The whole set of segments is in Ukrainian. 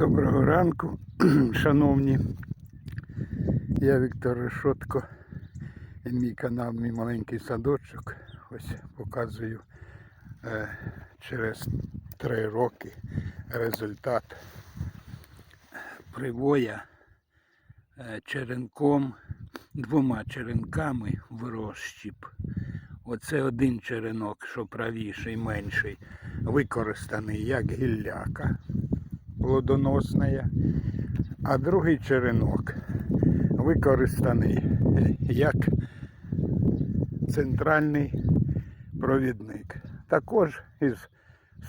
Доброго ранку, шановні. Я Віктор Решотко і мій канал Мій маленький садочок. Ось показую е, через три роки результат привоя е, черенком, двома черенками в розщіп. Оце один черенок, що правіший, менший, використаний як гілляка плодоносна, а другий черенок використаний як центральний провідник. Також із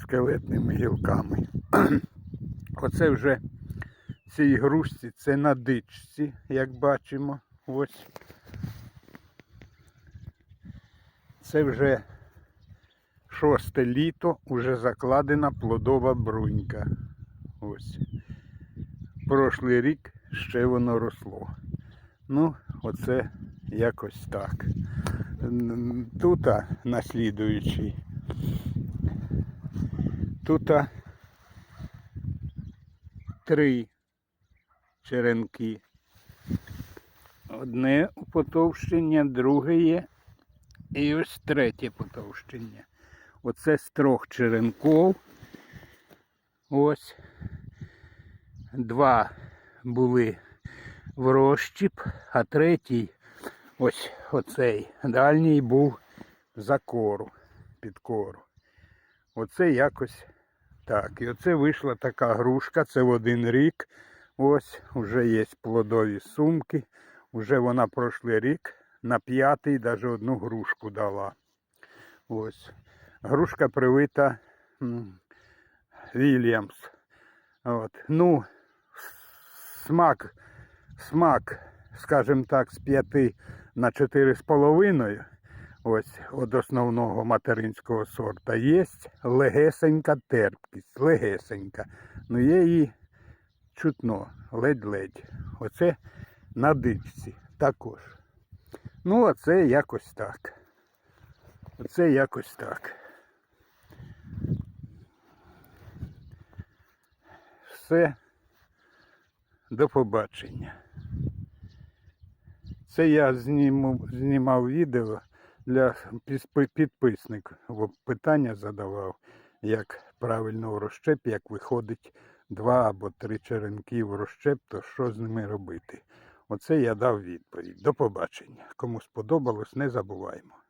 скелетними гілками. Оце вже цій грушці, це на дичці, як бачимо. Ось. Це вже шосте літо, уже закладена плодова брунька. Ось. Прошлий рік ще воно росло. Ну, оце якось так. Тут наслідуючий. Тут три черенки. Одне потовщення, друге. І ось третє потовщення. Оце з трьох черенков. Ось два були в розщіп, а третій, ось оцей дальній був за кору, під кору. Оце якось так. І оце вийшла така грушка, це в один рік. Ось вже є плодові сумки. Уже вона прошлий рік на п'ятий навіть одну грушку дала. Ось. Грушка привита Вільямс. От. Ну, смак, смак, скажімо так, з 5 на 4,5 ось від основного материнського сорта є легесенька терпкість, легесенька. Ну є її чутно, ледь-ледь. Оце на дичці також. Ну, оце якось так. Оце якось так. Все. До побачення. Це я зніму, знімав відео для підпи- підписників. Питання задавав, як правильно в розщеп, як виходить два або три черенки в розщеп, то що з ними робити. Оце я дав відповідь. До побачення. Кому сподобалось, не забуваємо.